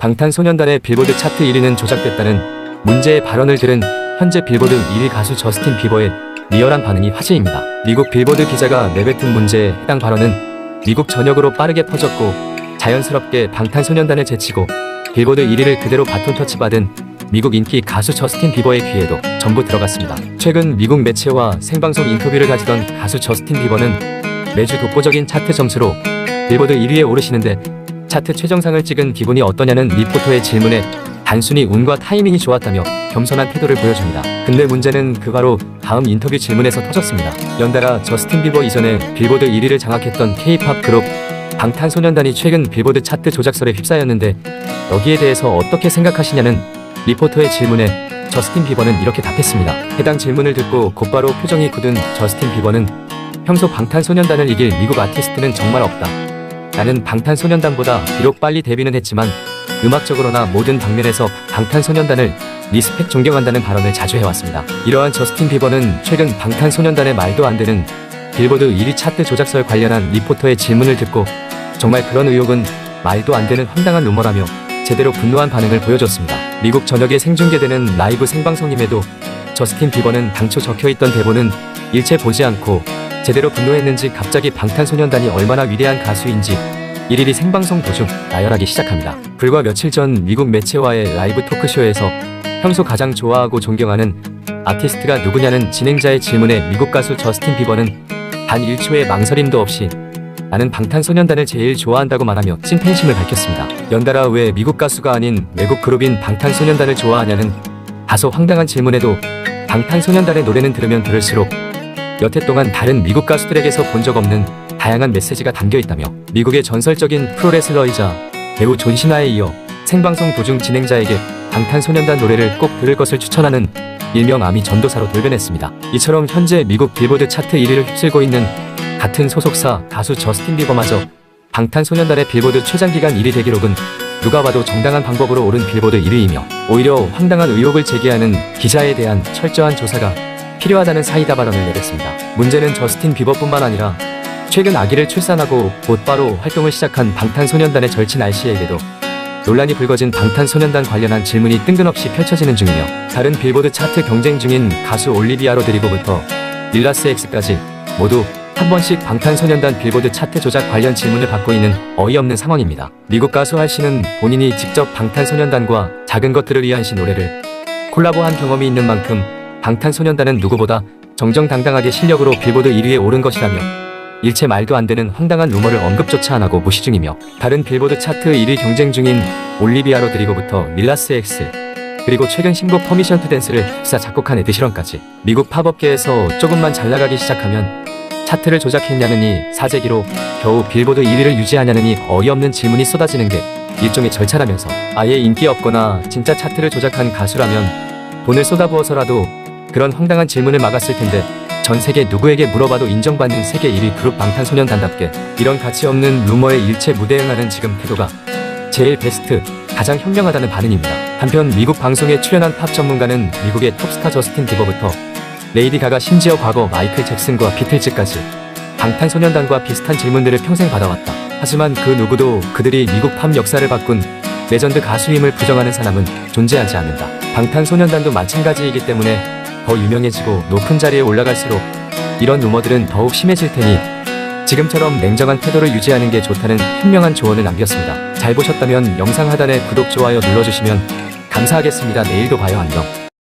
방탄소년단의 빌보드 차트 1위는 조작됐다는 문제의 발언을 들은 현재 빌보드 1위 가수 저스틴 비버의 리얼한 반응이 화제입니다. 미국 빌보드 기자가 내뱉은 문제의 해당 발언은 미국 전역으로 빠르게 퍼졌고 자연스럽게 방탄소년단을 제치고 빌보드 1위를 그대로 바톤 터치받은 미국 인기 가수 저스틴 비버의 귀에도 전부 들어갔습니다. 최근 미국 매체와 생방송 인터뷰를 가지던 가수 저스틴 비버는 매주 독보적인 차트 점수로 빌보드 1위에 오르시는데 차트 최정상을 찍은 기분이 어떠냐는 리포터의 질문에 단순히 운과 타이밍이 좋았다며 겸손한 태도를 보여줍니다. 근데 문제는 그 바로 다음 인터뷰 질문에서 터졌습니다. 연달아 저스틴 비버 이전에 빌보드 1위를 장악했던 K-팝 그룹 방탄소년단이 최근 빌보드 차트 조작설에 휩싸였는데 여기에 대해서 어떻게 생각하시냐는 리포터의 질문에 저스틴 비버는 이렇게 답했습니다. 해당 질문을 듣고 곧바로 표정이 굳은 저스틴 비버는 평소 방탄소년단을 이길 미국 아티스트는 정말 없다. 나는 방탄소년단보다 비록 빨리 데뷔는 했지만 음악적으로나 모든 방면에서 방탄소년단을 리스펙 존경한다는 발언을 자주 해왔습니다. 이러한 저스틴 비버는 최근 방탄소년단의 말도 안 되는 빌보드 1위 차트 조작설 관련한 리포터의 질문을 듣고 정말 그런 의혹은 말도 안 되는 황당한 루머라며 제대로 분노한 반응을 보여줬습니다. 미국 전역에 생중계되는 라이브 생방송임에도 저스틴 비버는 당초 적혀있던 대본은 일체 보지 않고 제대로 분노했는지 갑자기 방탄소년단이 얼마나 위대한 가수인지 일일이 생방송 도중 나열하기 시작합니다. 불과 며칠 전 미국 매체와의 라이브 토크쇼에서 평소 가장 좋아하고 존경하는 아티스트가 누구냐는 진행자의 질문에 미국 가수 저스틴 비버는 단 1초의 망설임도 없이 나는 방탄소년단을 제일 좋아한다고 말하며 찐팬심을 밝혔습니다. 연달아 왜 미국 가수가 아닌 외국 그룹인 방탄소년단을 좋아하냐는 다소 황당한 질문에도 방탄소년단의 노래는 들으면 들을수록 여태 동안 다른 미국 가수들에게서 본 적 없는 다양한 메시지가 담겨 있다며 미국의 전설적인 프로레슬러이자 배우 존 시나에 이어 생방송 도중 진행자에게 방탄소년단 노래를 꼭 들을 것을 추천하는 일명 아미 전도사로 돌변했습니다. 이처럼 현재 미국 빌보드 차트 1위를 휩쓸고 있는 같은 소속사 가수 저스틴 비버마저 방탄소년단의 빌보드 최장기간 1위 대기록은 누가 봐도 정당한 방법으로 오른 빌보드 1위이며 오히려 황당한 의혹을 제기하는 기자에 대한 철저한 조사가 필요하다는 사이다 발언을 내렸습니다. 문제는 저스틴 비버뿐만 아니라 최근 아기를 출산하고 곧바로 활동을 시작한 방탄소년단의 절친 알씨에게도 논란이 불거진 방탄소년단 관련한 질문이 뜬금없이 펼쳐지는 중이며 다른 빌보드 차트 경쟁 중인 가수 올리비아 로드리고부터 릴라스 엑스까지 모두 한 번씩 방탄소년단 빌보드 차트 조작 관련 질문을 받고 있는 어이없는 상황입니다. 미국 가수 할씨는 본인이 직접 방탄소년단과 작은 것들을 위한 시 노래를 콜라보한 경험이 있는 만큼 방탄소년단은 누구보다 정정당당하게 실력으로 빌보드 1위에 오른 것이라며 일체 말도 안 되는 황당한 루머를 언급조차 안 하고 무시 중이며 다른 빌보드 차트 1위 경쟁 중인 올리비아 로 드리고부터 릴라스 엑스 그리고 최근 신곡 퍼미션 투 댄스를 흡사 작곡한 에드시런까지 미국 팝업계에서 조금만 잘 나가기 시작하면 차트를 조작했냐느니 사재기로 겨우 빌보드 1위를 유지하냐느니 어이없는 질문이 쏟아지는 게 일종의 절차라면서 아예 인기 없거나 진짜 차트를 조작한 가수라면 돈을 쏟아부어서라도 그런 황당한 질문을 막았을 텐데 전 세계 누구에게 물어봐도 인정받는 세계 1위 그룹 방탄소년단답게 이런 가치 없는 루머에 일체 무대응하는 지금 태도가 제일 베스트, 가장 현명하다는 반응입니다. 한편 미국 방송에 출연한 팝 전문가는 미국의 톱스타 저스틴 비버부터 레이디 가가 심지어 과거 마이클 잭슨과 비틀즈까지 방탄소년단과 비슷한 질문들을 평생 받아왔다. 하지만 그 누구도 그들이 미국 팝 역사를 바꾼 레전드 가수임을 부정하는 사람은 존재하지 않는다. 방탄소년단도 마찬가지이기 때문에 더 유명해지고 높은 자리에 올라갈수록 이런 루머들은 더욱 심해질 테니 지금처럼 냉정한 태도를 유지하는 게 좋다는 현명한 조언을 남겼습니다. 잘 보셨다면 영상 하단에 구독, 좋아요 눌러주시면 감사하겠습니다. 내일도 봐요. 안녕.